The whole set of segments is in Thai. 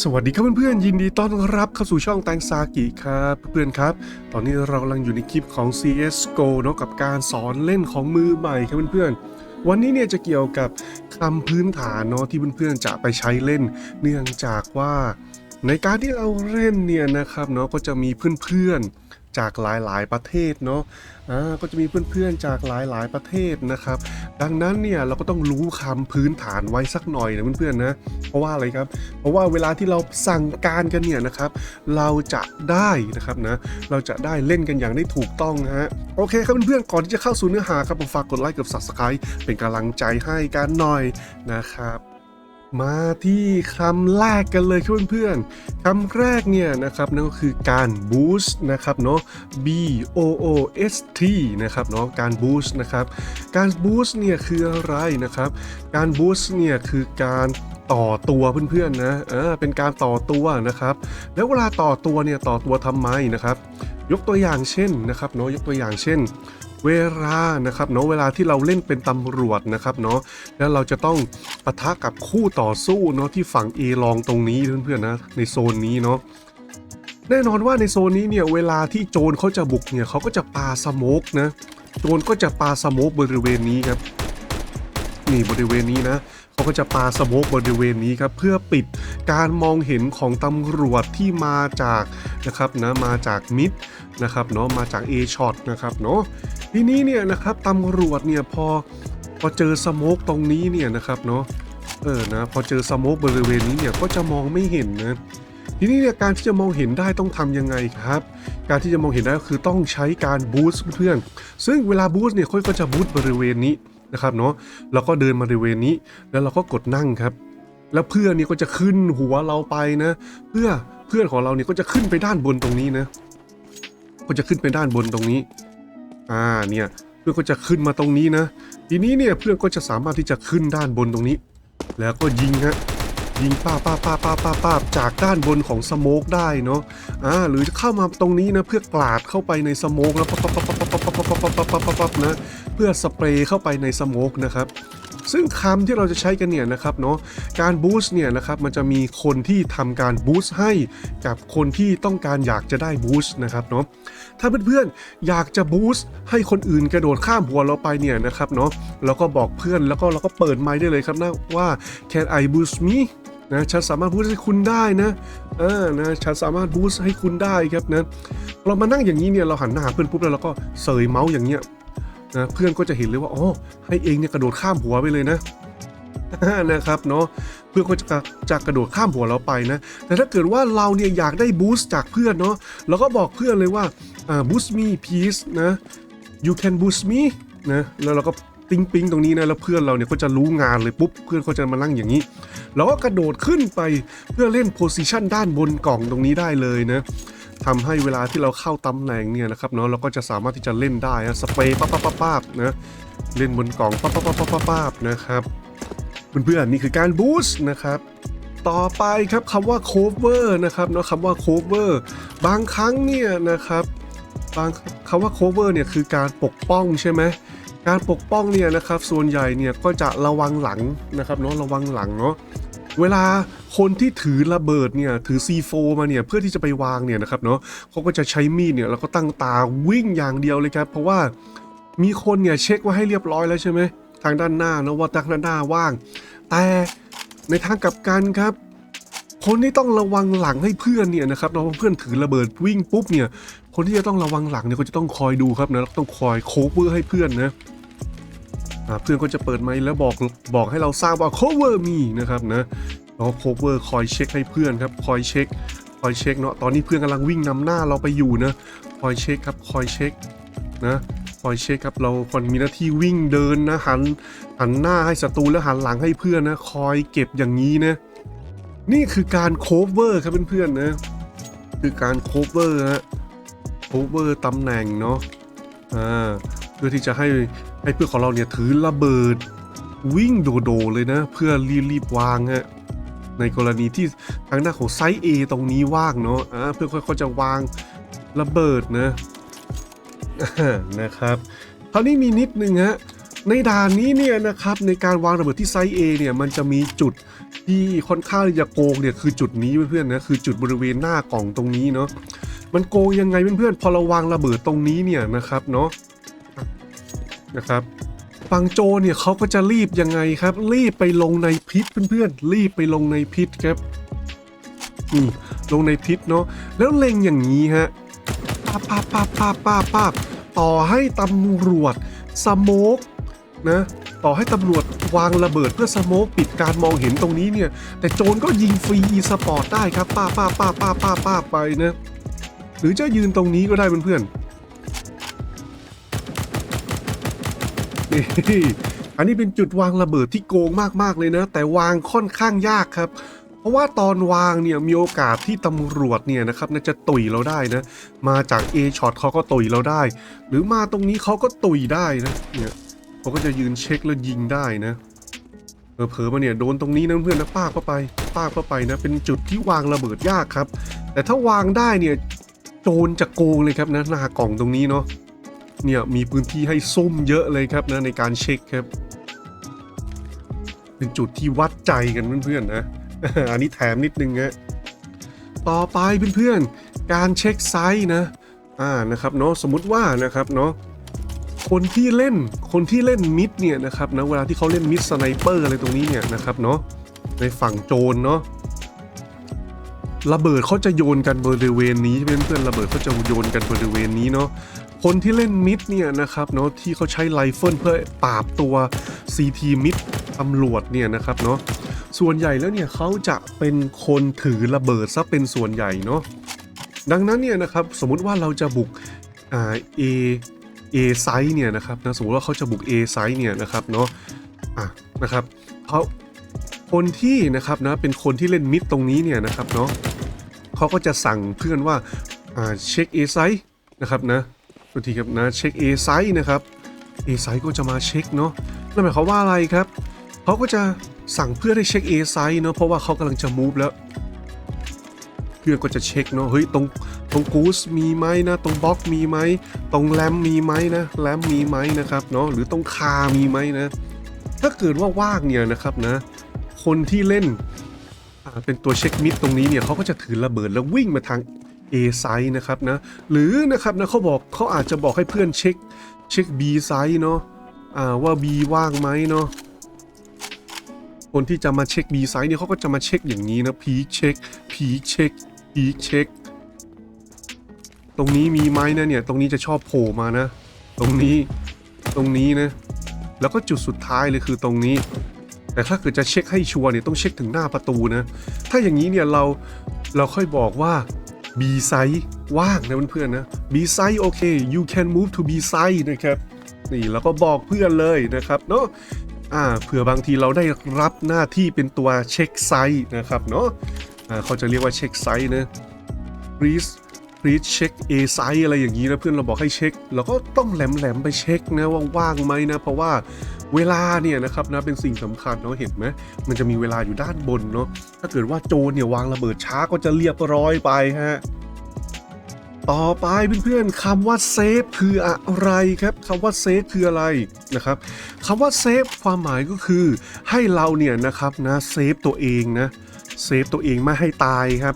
สวัสดีครับเพื่อนๆยินดีต้อนรับเข้าสู่ช่องแตงซากิครับเพื่อนๆครับ ตอนนี้เรากำลังอยู่ในคลิปของ CSGO เนาะกับการสอนเล่นของมือใหม่ครับเพื่อนๆวันนี้เนี่ยจะเกี่ยวกับคำพื้นฐานเนาะที่เพื่อนๆจะไปใช้เล่น เนื่องจากว่าในการที่เราเล่นเนี่ยนะครับเนาะก็จะมีเพื่อนๆ จากหลายๆ ประเทศเนาะอ่าก็จะมีเพื่อนๆจากหลายๆ ประเทศนะครับ ดังนั้นเนี่ยเราก็ต้องรู้คำพื้นฐานไว้สักหน่อยนะเพื่อนๆนะเพราะว่าอะไรครับ เพราะว่าเวลาที่เราสั่งการกันเนี่ยนะครับ เราจะได้นะครับนะเราจะได้เล่นกันอย่างได้ถูกต้องฮะโอเคครับเพื่อนๆก่อนที่จะเข้าสู่เนื้อหาครับผมฝากกดไลค์กับ subscribe เป็นกำลังใจให้กันหน่อยนะครับ มาที่คำแรกกันเลยครับเพื่อนๆคำแรกเนี่ยนะครับนั่นก็คือการ boost นะครับเนาะ B O O S T นะครับเนาะการ boost นะครับการ boost เนี่ยคืออะไรนะครับ การ boost เนี่ยคือการต่อตัวเพื่อนๆนะเออเป็นการต่อตัวนะครับ แล้วเวลาต่อตัวเนี่ยต่อตัวทำไมนะครับ ยกตัวอย่างเช่นนะครับเนาะยกตัวอย่างเช่น เวลานะครับเนาะเวลาที่เราเล่นเป็นตำรวจนะครับเนาะแล้วเราจะต้องปะทะกับคู่ต่อสู้เนาะที่ฝั่ง A ลองตรงนี้เพื่อนๆนะในโซนนี้เนาะแน่นอนว่าในโซนนี้เนี่ยเวลาที่โจรเขาจะบุกเนี่ยเขาก็จะปาสโมกนะโจรก็จะปาสโมกบริเวณนี้ครับนี่บริเวณนี้นะ เขาก็จะปาสโมกบริเวณนี้ครับเพื่อปิดการมองเห็นของตำรวจที่มาจากนะครับนะมาจากมิดนะครับเนาะมาจาก A shot นะครับเนาะทีนี้เนี่ยนะครับตำรวจเนี่ยพอพอเจอสโมกตรงนี้เนี่ยนะครับเนาะเออนะพอเจอสโมกบริเวณนี้เนี่ยก็จะมองไม่เห็นนะทีนี้เนี่ยการที่จะมองเห็นได้ต้องทำยังไงครับ การที่จะมองเห็นได้ก็คือต้องใช้การบูสต์เพื่อนซึ่งเวลาบูสต์เนี่ยค่อยก็จะบูสต์บริเวณนี้ นะครับเนาะแล้วก็เดินมาบริเวณนี้ แล้วเราก็กดนั่งครับ แล้วเพื่อนนี่ก็จะขึ้นหัวเราไปนะ เพื่อเพื่อนของเราเนี่ยก็จะขึ้นไปด้านบนตรงนี้นะ ก็จะขึ้นไปด้านบนตรงนี้ อ่าเนี่ยเพื่อนก็จะขึ้นมาตรงนี้นะ ทีนี้เนี่ยเพื่อนก็จะสามารถที่จะขึ้นด้านบนตรงนี้ แล้วก็ยิงฮะยิงป้าป้าป้าป้าป้าป้าจากด้านบนของสโมกได้เนาะอ่าหรือจะเข้ามาตรงนี้นะเพื่อกลาดเข้าไปในสโมกแล้วปั๊บปั๊บปั๊บปั๊บปั๊บปั๊บปั๊บปั๊บปั๊บปั๊บปั๊บนะ เพื่อสเปรย์เข้าไปในสโมกนะครับซึ่งคำที่เราจะใช้กันเนี่ยนะครับเนาะการบูสต์เนี่ยนะครับมันจะมีคนที่ทำการบูสต์ให้กับคนที่ต้องการอยากจะได้บูสต์นะครับเนาะถ้าเพื่อนๆอยากจะบูสต์ให้คนอื่นกระโดดข้ามหัวเราไปเนี่ยนะครับเนาะเราก็บอกเพื่อนแล้วก็เราก็เปิดไมค์ได้เลยครับนะว่า can I boost me นะฉันสามารถบูสต์ให้คุณได้นะเออนะฉันสามารถบูสต์ให้คุณได้ครับนะเรามานั่งอย่างนี้เนี่ยเราหันหน้าหาเพื่อนปุ๊บแล้วเราก็เสยเมาส์อย่างเงี้ย นะเพื่อนก็จะเห็นเลยว่าอ๋อให้เองเนี่ยกระโดดข้ามหัวไปเลยนะนะครับเนาะเพื่อนก็จะจะกระโดดข้ามหัวเราไปนะ แต่ถ้าเกิดว่าเราเนี่ยอยากได้บูสต์จากเพื่อนเนาะเราก็บอกเพื่อนเลยว่าอ่า boost me please นะ you can boost me นะแล้วเราก็ติ้งปิ้งตรงนี้นะแล้วเพื่อนเราเนี่ยก็จะรู้งานเลยปุ๊บเพื่อนก็จะมานั่งอย่างนี้เราก็กระโดดขึ้นไปเพื่อเล่นโพซิชันด้านบนกล่องตรงนี้ได้เลยนะ ทำให้เวลาที่เราเข้าตำแหน่งเนี่ยนะครับเนาะเราก็จะสามารถที่จะเล่นได้นะสเปรย์ปั๊บปั๊บปั๊บปั๊บนะเล่นบนกล่องปั๊บปั๊บปั๊บปั๊บปั๊บปั๊บนะครับเพื่อนๆนี่คือการบูสต์นะครับต่อไปครับคำว่า cover นะครับเนาะคำว่า cover บางครั้งเนี่ยนะครับบางคำว่า cover เนี่ยคือการปกป้องใช่ไหมการปกป้องเนี่ยนะครับส่วนใหญ่เนี่ยก็จะระวังหลังนะครับเนาะระวังหลังเนาะ เวลาคนที่ถือระเบิดเนี่ยถือ C4 มาเนี่ยเพื่อที่จะไปวางเนี่ยนะครับเนาะเขาก็จะใช้มีดเนี่ยแล้วก็ตั้งตาวิ่งอย่างเดียวเลยครับ เพราะว่ามีคนเนี่ยเช็คไว้ให้เรียบร้อยแล้วใช่ไหมทางด้านหน้านะว่าทางด้านหน้าว่าง แต่ในทางกลับกันครับ คนที่ต้องระวังหลังให้เพื่อนเนี่ยนะครับเราเพื่อนถือระเบิดวิ่งปุ๊บเนี่ยคนที่จะต้องระวังหลังเนี่ยก็จะต้องคอยดูครับนะต้องคอยโคเวอร์ให้เพื่อนนะ เพื่อนก็จะเปิดไมค์แล้วบอกบอกให้เราทราบว่า cover me นะครับนะแล้วก็ cover คอยเช็คให้เพื่อนครับคอยเช็คคอยเช็คเนาะตอนนี้เพื่อนกำลังวิ่งนำหน้าเราไปอยู่นะคอยเช็คครับคอยเช็คนะคอยเช็คครับเราคนมีหน้าที่วิ่งเดินนะหันหันหน้าให้ศัตรูแล้วหันหลังให้เพื่อนนะคอยเก็บอย่างนี้นะนี่คือการ cover ครับเพื่อนๆนะคือการ cover ฮะ cover ตำแหน่งเนาะอ่าเพื่อที่จะให้ ให้เพื่อนของเราเนี่ยถือระเบิดวิ่งโดโดเลยนะ เพื่อรีบรีบวางฮะในกรณีที่ทางหน้าของไซส์ A ตรงนี้ว่างเนาะอ่าเพื่อนเขาจะวางระเบิดนะนะครับคราวนี้มีนิดนึงฮะในด่านนี้เนี่ยนะครับในการวางระเบิดที่ไซส์ A เนี่ยมันจะมีจุดที่ค่อนข้างจะโกงเนี่ยคือจุดนี้เพื่อนๆนะคือจุดบริเวณหน้ากล่องตรงนี้เนาะมันโกงยังไงเพื่อนๆพอเราวางระเบิดตรงนี้เนี่ยนะครับเนาะ นะครับฟังโจเนี่ยเขาก็จะรีบยังไงครับ รีบไปลงในพิษเพื่อนๆ รีบไปลงในพิษครับนี่ลงในพิษเนาะแล้วเล็งอย่างนี้ฮะป้าป้าป้าป้าป้าป้าต่อให้ตำรวจสโมกนะต่อให้ตำรวจวางระเบิดเพื่อสโมกปิดการมองเห็นตรงนี้เนี่ย แต่โจรก็ยิงฟรีอีสปอร์ตได้ครับป้าป้าป้าป้าป้าป้าไปนะหรือจะยืนตรงนี้ก็ได้เพื่อนๆ อันนี้เป็นจุดวางระเบิดที่โกงมากๆเลยนะ แต่วางค่อนข้างยากครับ เพราะว่าตอนวางเนี่ยมีโอกาสที่ตำรวจเนี่ยนะครับน่าจะตุยเราได้นะ มาจาก A ช็อตเขาก็ตุยเราได้ หรือมาตรงนี้เขาก็ตุยได้นะเนี่ยเขาก็จะยืนเช็คแล้วยิงได้นะเผลอมาเนี่ยโดนตรงนี้นะเพื่อนนะป้าเข้าไป ป้าเข้าไปนะ เป็นจุดที่วางระเบิดยากครับ แต่ถ้าวางได้เนี่ยโจรจะโกงเลยครับนะหน้ากล่องตรงนี้เนาะ เนี่ยมีพื้นที่ให้ซุ่มเยอะเลยครับนะในการเช็คครับ เป็นจุดที่วัดใจกันเพื่อนๆนะ อันนี้แถมนิดนึงฮะต่อไปเพื่อนๆการเช็คไซส์นะอ่านะครับเนาะสมมติว่านะครับเนาะคนที่เล่นคนที่เล่นมิดเนี่ยนะครับนะเวลาที่เขาเล่นมิดสไนเปอร์อะไรตรงนี้เนี่ยนะครับเนาะในฝั่งโจรเนาะระเบิดเขาจะโยนกันบริเวณนี้เพื่อนๆระเบิดเขาจะโยนกันบริเวณนี้เนาะ คนที่เล่นมิดเนี่ยนะครับเนาะที่เขาใช้ไรเฟิลเพื่อปราบตัว CT มิดตำรวจเนี่ยนะครับเนาะส่วนใหญ่แล้วเนี่ยเขาจะเป็นคนถือระเบิดซะเป็นส่วนใหญ่เนาะดังนั้นเนี่ยนะครับสมมุติว่าเราจะบุกอ่า A A ไซส์เนี่ยนะครับนะสมมติว่าเขาจะบุก A ไซส์เนี่ยนะครับเนาะอะนะครับเขาคนที่นะครับนะเป็นคนที่เล่นมิดตรงนี้เนี่ยนะครับเนาะเขาก็จะสั่งเพื่อนว่าอ่าเช็ค A ไซส์นะครับนะ บางทีครับนะเช็ค A ไซส์นะครับ A ไซส์ก็จะมาเช็คเนาะนั่นหมายความว่าอะไรครับเขาก็จะสั่งเพื่อให้เช็ค A ไซส์เนาะเพราะว่าเขากำลังจะ move แล้วเพื่อนก็จะเช็คเนาะเฮ้ยตรงตรงกูสมีไหมนะตรงบล็อกมีไหมตรงแรมมีไหมนะแรมมีไหมนะครับเนาะหรือตรงคามีไหมนะ ถ้าเกิดว่าว่างเนี่ยนะครับนะ คนที่เล่นเป็นตัวเช็คมิดตรงนี้เนี่ยเขาก็จะถือระเบิดแล้ววิ่งมาทาง A ไซส์นะครับนะหรือนะครับนะเขาบอกเขาอาจจะบอกให้เพื่อนเช็คเช็ค B ไซส์เนาะอ่าว่า B ว่างไหมเนาะคนที่จะมาเช็ค B ไซส์เนี่ยเขาก็จะมาเช็คอย่างนี้นะพีเช็คพีเช็คพีเช็คตรงนี้มีไหมนะเนี่ยตรงนี้จะชอบโผล่มานะ ตรงนี้ตรงนี้นะแล้วก็จุดสุดท้ายเลยคือตรงนี้ แต่ถ้าเกิดจะเช็คให้ชัวร์เนี่ยต้องเช็คถึงหน้าประตูนะ ถ้าอย่างนี้เนี่ยเราเราค่อยบอกว่า B side ว่างนะเพื่อนๆนะ B side โอเค you can move to B side นะครับนี่แล้วก็บอกเพื่อนเลยนะครับเนาะอ่าเผื่อบางทีเราได้รับหน้าที่เป็นตัวเช็คไซส์นะครับเนาะอ่าเขาจะเรียกว่าเช็คไซส์นะ please please check A size อะไรอย่างนี้นะเพื่อนเราบอกให้เช็คเราก็ต้องแหลมๆไปเช็คนะว่าว่างไหมนะ เพราะว่าเวลาเนี่ยนะครับนะเป็นสิ่งสำคัญเนาะเห็นไหมมันจะมีเวลาอยู่ด้านบนเนาะถ้าเกิดว่าโจรเนี่ยวางระเบิดช้าก็จะเรียบร้อยไปฮะต่อไปเพื่อนๆคำว่าเซฟคืออะไรครับคำว่าเซฟคืออะไรนะครับคำว่าเซฟความหมายก็คือให้เราเนี่ยนะครับนะเซฟตัวเองนะเซฟตัวเองไม่ให้ตายครับ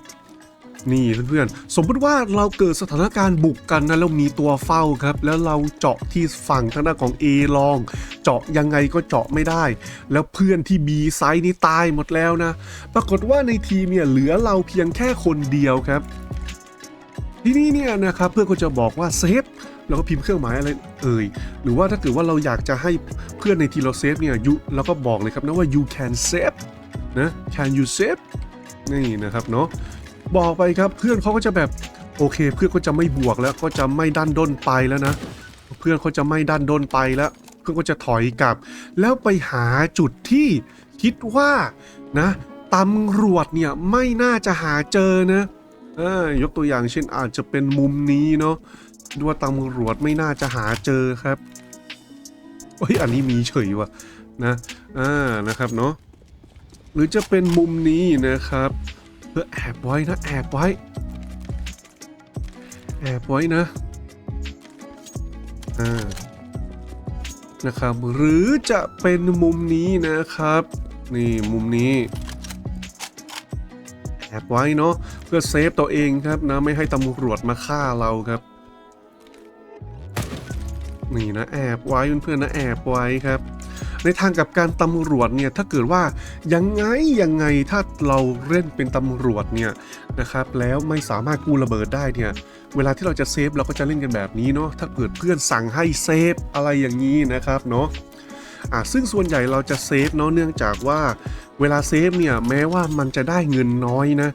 นี่เพื่อนๆ สมมติว่าเราเกิดสถานการณ์บุกกันนะแล้วมีตัวเฝ้าครับ แล้วเราเจาะที่ฝั่งทางด้านของ A ลอง เจาะยังไงก็เจาะไม่ได้ แล้วเพื่อนที่ B ไซส์นี่ตายหมดแล้วนะ ปรากฏว่าในทีมเนี่ยเหลือเราเพียงแค่คนเดียวครับ ที่นี้เนี่ยนะครับเพื่อนก็จะบอกว่าเซฟแล้วก็พิมพ์เครื่องหมายอะไรเอ่ย หรือว่าถ้าเกิดว่าเราอยากจะให้เพื่อนในทีเราเซฟเนี่ยยูเราก็บอกเลยครับนะว่า you can save นะ can you save นี่นะครับเนาะ บอกไปครับ เพื่อนเขาก็จะแบบโอเค เพื่อนก็จะไม่บวกแล้วก็จะไม่ดันด้นไปแล้วนะ เพื่อนเขาจะไม่ดันด้นไปแล้ว เพื่อนก็จะถอยกลับ แล้วไปหาจุดที่คิดว่านะตำรวจเนี่ยไม่น่าจะหาเจอนะยกตัวอย่างเช่นอาจจะเป็นมุมนี้เนาะคิดว่าตำรวจไม่น่าจะหาเจอครับโอ้ยอันนี้มีเฉยว่ะนะอ่านะครับเนาะหรือจะเป็นมุมนี้นะครับ เพื่อแอบไว้นะแอบไว้ แอบไว้นะ อ่า นะครับ หรือจะเป็นมุมนี้นะครับ นี่มุมนี้ แอบไว้เนาะเพื่อเซฟตัวเองครับนะไม่ให้ตำรวจมาฆ่าเราครับ นี่นะแอบไว้เพื่อนๆนะแอบไว้ครับ ในทางกับการตำรวจเนี่ยถ้าเกิดว่ายังไงยังไงถ้าเราเล่นเป็นตำรวจเนี่ยนะครับแล้วไม่สามารถกู้ระเบิดได้เนี่ยเวลาที่เราจะเซฟเราก็จะเล่นกันแบบนี้เนาะถ้าเกิดเพื่อนสั่งให้เซฟอะไรอย่างนี้นะครับเนาะอ่าซึ่งส่วนใหญ่เราจะเซฟเนาะเนื่องจากว่าเวลาเซฟเนี่ยแม้ว่ามันจะได้เงินน้อยนะ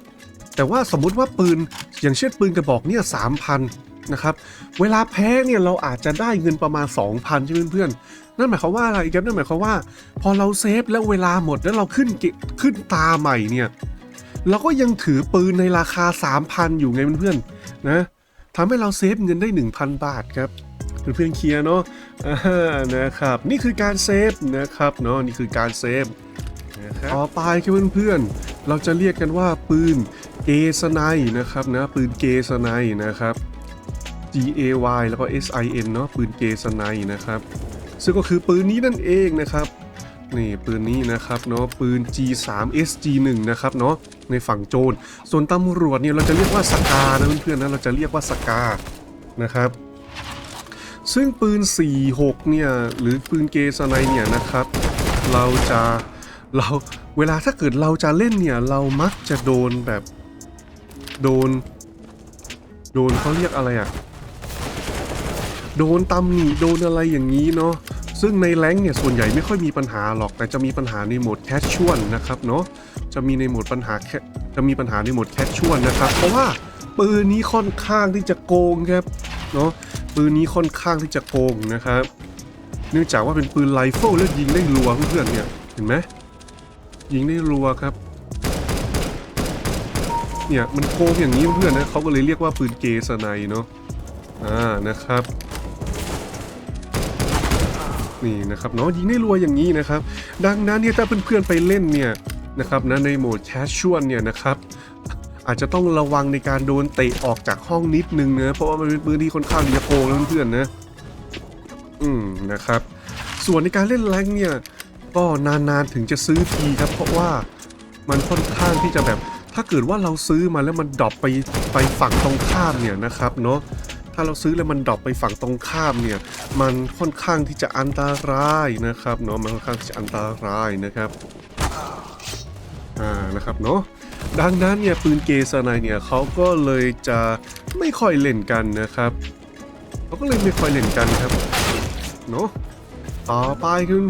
แต่ว่าสมมุติว่าปืนอย่างเช่นปืนกระบอกเนี่ยสามพันนะครับเวลาแพ้เนี่ยเราอาจจะได้เงินประมาณ 2,000ใช่ไหมเพื่อนนั่นหมายความว่าอะไรครับนั่นหมายความว่า พอเราเซฟแล้วเวลาหมดแล้วเราขึ้นขึ้นตาใหม่เนี่ยเราก็ยังถือปืนในราคา 3,000 อยู่ไงเพื่อนๆนะทำให้เราเซฟเงินได้ 1,000 บาทครับเพื่อนๆเคลียร์เนาะนะครับ นี่คือการเซฟนะครับเนาะนี่คือการเซฟต่อไปครับเพื่อนๆเราจะเรียกกันว่าปืนเกสไนนะครับนะปืนเกสไนนะครับ G A Y แล้วก็ S I N เนาะปืนเกสไนนะครับ ซึ่งก็คือปืนนี้นั่นเองนะครับนี่ปืนนี้นะครับเนาะปืน G 3 S G 1 นะครับเนาะในฝั่งโจรส่วนตำรวจเนี่ยเราจะเรียกว่าสกานะเพื่อนๆนะเราจะเรียกว่าสกานะครับ ซึ่งปืน 46 เนี่ยหรือปืนเกสไนเนี่ยนะครับ เราจะเราเวลาถ้าเกิดเราจะเล่นเนี่ยเรามักจะโดนแบบโดน โดนเขาเรียกอะไรอะโดนตำหนิโดนอะไรอย่างนี้เนาะ ซึ่งในแรงเนี่ยส่วนใหญ่ไม่ค่อยมีปัญหาหรอก แต่จะมีปัญหาในโหมดแคชชวลนะครับเนาะจะมีในโหมดปัญหาจะมีปัญหาในโหมดแคชชวลนะครับเพราะว่าปืนนี้ค่อนข้างที่จะโกงครับเนาะปืนนี้ค่อนข้างที่จะโกงนะครับเนื่องจากว่าเป็นปืนไรเฟิลแล้วยิงได้รัวเพื่อนๆเนี่ยเห็นไหมยิงได้รัวครับเนี่ยมันโกงอย่างนี้เพื่อนนะเขาก็เลยเรียกว่าปืนเกสไนเนาะอ่านะครับ นี่นะครับเนาะยิงได้รัวอย่างนี้นะครับ ดังนั้นเนี่ยถ้าเพื่อนๆไปเล่นเนี่ยนะครับนะในโหมดแคชชวลเนี่ยนะครับอาจจะต้องระวังในการโดนเตะออกจากห้องนิดนึงนะเพราะว่ามันเป็นปืนที่ค่อนข้างที่จะโกงนะเพื่อนๆนะอืมนะครับ ส่วนในการเล่นแรงเนี่ยก็นานๆถึงจะซื้อทีครับ เพราะว่ามันค่อนข้างที่จะแบบถ้าเกิดว่าเราซื้อมาแล้วมันดรอปไปไปฝั่งตรงข้ามเนี่ยนะครับเนาะาเราซื้อแล้วมันดรอปไปฝั่งตรงข้ามเนี่ย มันค่อนข้างที่จะอันตรายนะครับเนาะ มันค่อนข้างที่จะอันตรายนะครับ อ่า นะครับเนาะ ดังนั้นเนี่ยปืนเกสไนเนี่ยเขาก็เลยจะไม่ค่อยเล่นกันนะครับเขาก็เลยไม่ค่อยเล่นกันครับ เนาะ ต่อไป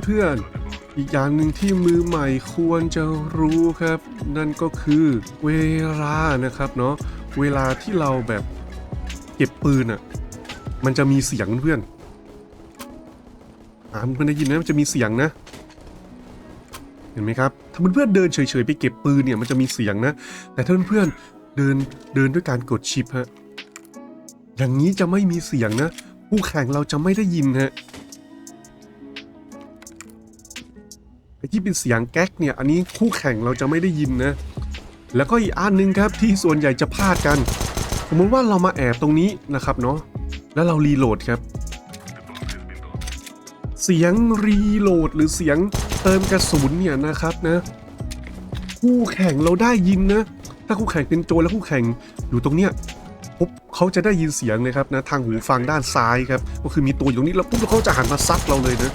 เพื่อนๆอีกอย่างหนึ่งที่มือใหม่ควรจะรู้ครับ นั่นก็คือเวลานะครับเนาะเวลาที่เราแบบ ก็บปืนอะ่ะ มันจะมีเสียงเพื่อนอ่าเพื่อนได้ยินนะมันจะมีเสียงนะ เห็นไหมครับ ถ้าเพื่อนๆเดินเฉยๆไปเก็บปืนเนี่ยมันจะมีเสียงนะ แต่ถ้าเพื่อนๆเดินเดินด้วยการกดชิปฮะ อย่างนี้จะไม่มีเสียงนะ ผู้แข่งเราจะไม่ได้ยินฮะไอ้ที่เป็นเสียงแก๊กเนี่ยอันนี้คู่แข่งเราจะไม่ได้ยินนะ แล้วก็อีกอันหนึงครับที่ส่วนใหญ่จะพลาดกัน มมติว่าเรามาแอบตรงนี้นะครับเนาะแล้วเรารีโหลดครับ เสียงรีโหลดหรือเสียงเติมกระสุนเนี่ยนะครับนะคู่แข่งเราได้ยินนะถ้าคู่แข่งเป็นโจรแล้วคู่แข่งอยู่ตรงเนี้ยปุ๊บเขาจะได้ยินเสียงเลยครับนะทางหูฟังด้านซ้ายครับก็คือมีตัวอยู่ตรงนี้แล้วปุ๊บเขาจะหันมาซัดเราเลยนะ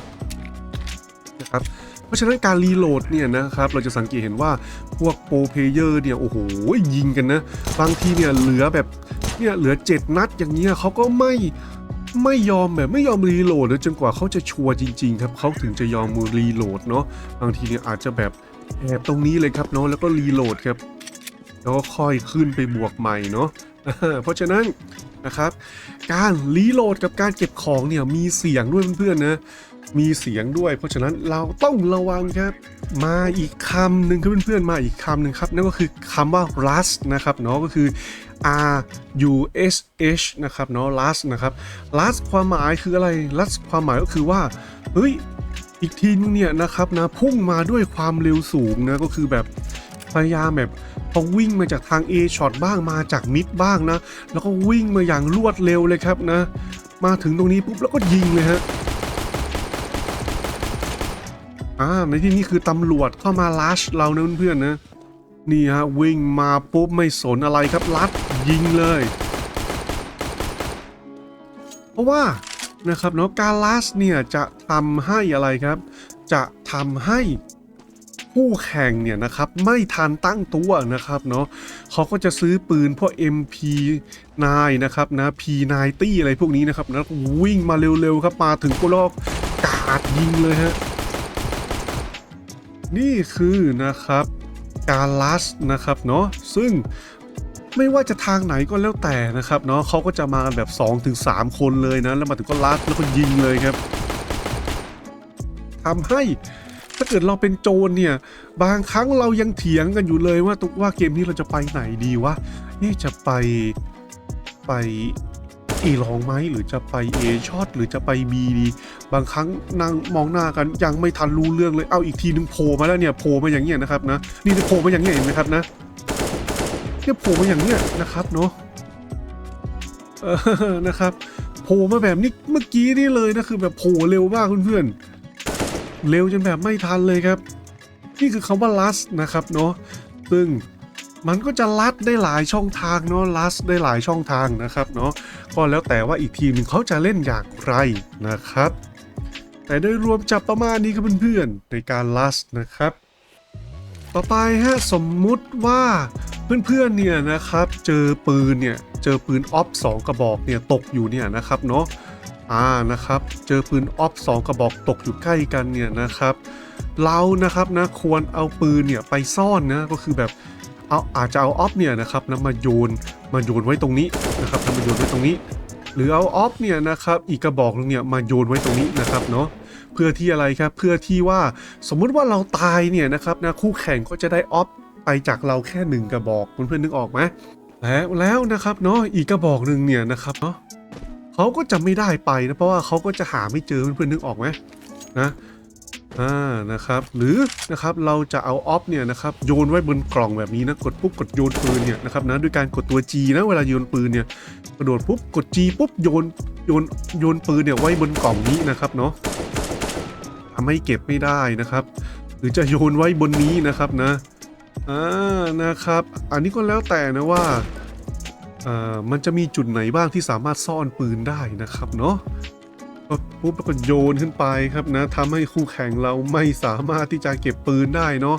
นะครับ เพราะฉะนั้นการรีโหลดเนี่ยนะครับเราจะสังเกตเห็นว่าพวกโปรเพเยอร์เนี่ยโอ้โหยิงกันนะ บางทีเนี่ยเหลือแบบเนี่ยเหลือ 7 นัดอย่างเงี้ยเขาก็ไม่ไม่ยอมแบบไม่ยอมรีโหลดจนกว่าเขาจะชัวร์จริงๆครับเขาถึงจะยอมมือรีโหลดเนาะบางทีเนี่ยอาจจะแบบแอบตรงนี้เลยครับเนาะแล้วก็รีโหลดครับแล้วก็ค่อยขึ้นไปบวกใหม่เนาะเพราะฉะนั้นนะครับ การรีโหลดกับการเก็บของเนี่ยมีเสียงด้วยเพื่อนๆนะ มีเสียงด้วย เพราะฉะนั้นเราต้องระวังครับ มาอีกคำหนึ่งครับเพื่อนๆมาอีกคำหนึ่งครับ นั่นก็คือคำว่า rust นะครับเนาะก็คือ R U S H นะครับเนาะ rust นะครับ rust ความหมายคืออะไร rust ความหมายก็คือว่าเฮ้ยอีกทีนึงเนี่ยนะครับนะพุ่งมาด้วยความเร็วสูงนะก็คือแบบพยายามแบบพอวิ่งมาจากทาง A shot บ้างมาจากมิดบ้างนะ แล้วก็วิ่งมาอย่างรวดเร็วเลยครับนะ มาถึงตรงนี้ปุ๊บแล้วก็ยิงเลยฮะ อ่าในที่นี้คือตำรวจเข้ามาลัชเรานะเพื่อนๆนะนี่ฮะวิ่งมาปุ๊บไม่สนอะไรครับลัดยิงเลย เพราะว่านะครับเนาะการลัสเนี่ยจะทำให้อะไรครับ จะทำให้ผู้แข่งเนี่ยนะครับไม่ทันตั้งตัวนะครับเนาะเขาก็จะซื้อปืนพวก MP9 นะครับนะ P90 อะไรพวกนี้นะครับนะวิ่งมาเร็วๆครับมาถึงก็ลอกกาดยิงเลยฮะ นี่คือนะครับการลัสนะครับเนาะซึ่งไม่ว่าจะทางไหนก็แล้วแต่นะครับเนาะเขาก็จะมากันแบบ2-3ถึง3คนเลยนะ แล้วมาถึงก็ลัสแล้วก็ยิงเลยครับทำให้ถ้าเกิดเราเป็นโจรเนี่ย บางครั้งเรายังเถียงกันอยู่เลยว่าตุกว่าเกมนี้เราจะไปไหนดีวะนี่จะไปไป อีลองไหมหรือจะไปเอชอตหรือจะไปบีดีบางครั้งนั่งมองหน้ากันยังไม่ทันรู้เรื่องเลยเอาอีกทีนึงโผล่มาแล้วเนี่ยโผล่มาอย่างเงี้ยนะครับนะนี่โผล่มาอย่างเงี้ยเห็นไหมครับนะเนี่ยโผล่มาอย่างเงี้ยนะครับเนาะนะครับโผล่มาแบบนี้เมื่อกี้นี่เลยนะคือแบบโผล่เร็วมากเพื่อนๆเร็วจนแบบไม่ทันเลยครับ นี่คือคำว่า last นะครับเนาะซึ่งมันก็จะลัดได้หลายช่องทางเนาะ last ได้หลายช่องทางนะครับเนาะ ก็แล้วแต่ว่าอีกทีมหนึ่งเขาจะเล่นอย่างไรนะครับ แต่โดยรวมจับประมาณนี้ครับเพื่อนๆในการ last นะครับ ต่อไปฮะสมมุติว่าเพื่อนๆเนี่ยนะครับเจอปืนเนี่ยเจอปืนออฟสองกระบอกเนี่ยตกอยู่เนี่ยนะครับเนาะอ่านะครับเจอปืนออฟสองกระบอกตกอยู่ใกล้กันเนี่ยนะครับ เรานะครับนะควรเอาปืนเนี่ยไปซ่อนนะก็คือแบบ เอาอาจจะเอาออฟเนี่ยนะครับนะมาโยนมาโยนไว้ตรงนี้นะครับนะมาโยนไว้ตรงนี้ หรือเอาออฟเนี่ยนะครับอีกกระบอกนึงเนี่ยมาโยนไว้ตรงนี้นะครับเนาะเพื่อที่อะไรครับเพื่อที่ว่าสมมุติว่าเราตายเนี่ยนะครับนะคู่แข่งก็จะได้ออฟไปจากเราแค่หนึ่งกระบอกเพื่อนๆนึกออกไหมแล้วแล้วนะครับเนาะอีกกระบอกหนึ่งเนี่ยนะครับเนาะเขาก็จะไม่ได้ไปนะเพราะว่าเขาก็จะหาไม่เจอเพื่อนๆนึกออกไหมนะ อ่านะครับหรือนะครับเราจะเอาออฟเนี่ยนะครับโยนไว้บนกล่องแบบนี้นะกดปุ๊บกดโยนปืนเนี่ยนะครับนะด้วยการกดตัว G นะเวลาโยนปืนเนี่ยกระโดดปุ๊บกด G ปุ๊บโยนโยนโยนปืนเนี่ยไว้บนกล่องนี้นะครับเนาะทำให้เก็บไม่ได้นะครับ หรือจะโยนไว้บนนี้นะครับนะอ่านะครับ อันนี้ก็แล้วแต่นะว่าอ่ามันจะมีจุดไหนบ้างที่สามารถซ่อนปืนได้นะครับเนาะ ก็ปุ๊บแล้วก็โยนขึ้นไปครับนะทำให้คู่แข่งเราไม่สามารถที่จะเก็บปืนได้เนาะ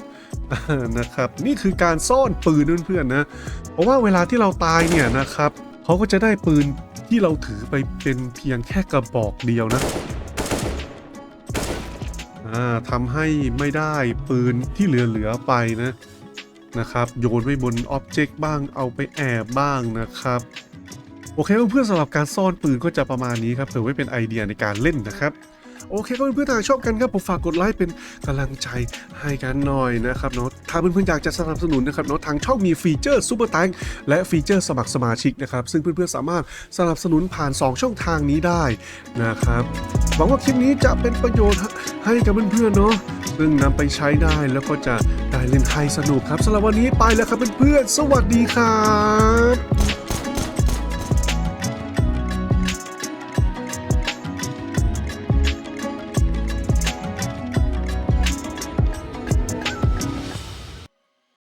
นะครับ นี่คือการซ่อนปืนเพื่อนๆนะ เพราะว่าเวลาที่เราตายเนี่ยนะครับเขาก็จะได้ปืนที่เราถือไปเป็นเพียงแค่กระบอกเดียวนะทำให้ไม่ได้ปืนที่เหลือๆไปนะนะครับ โยนไว้บนอ็อบเจกต์บ้างเอาไปแอบบ้างนะครับ โอเคเพื่อนๆสำหรับการซ่อนปืนก็จะประมาณนี้ครับเผื่อไว้เป็นไอเดียในการเล่นนะครับโอเคก็เพื่อนๆทางชอบกันครับผมฝากกดไลค์เป็นกำลังใจให้กันหน่อยนะครับเนาะถ้าเพื่อนๆอยากจะสนับสนุนนะครับเนาะทางช่องมีฟีเจอร์ซูเปอร์แตงและฟีเจอร์สมัครสมาชิกนะครับซึ่งเพื่อนๆสามารถสนับสนุนผ่าน 2 ช่องทางนี้ได้นะครับหวังว่าคลิปนี้จะเป็นประโยชน์ให้กับเพื่อนๆเนาะซึ่งนำไปใช้ได้แล้วก็จะได้เล่นไฮสนุกครับสำหรับวันนี้ไปแล้วครับเพื่อนๆสวัสดีครับ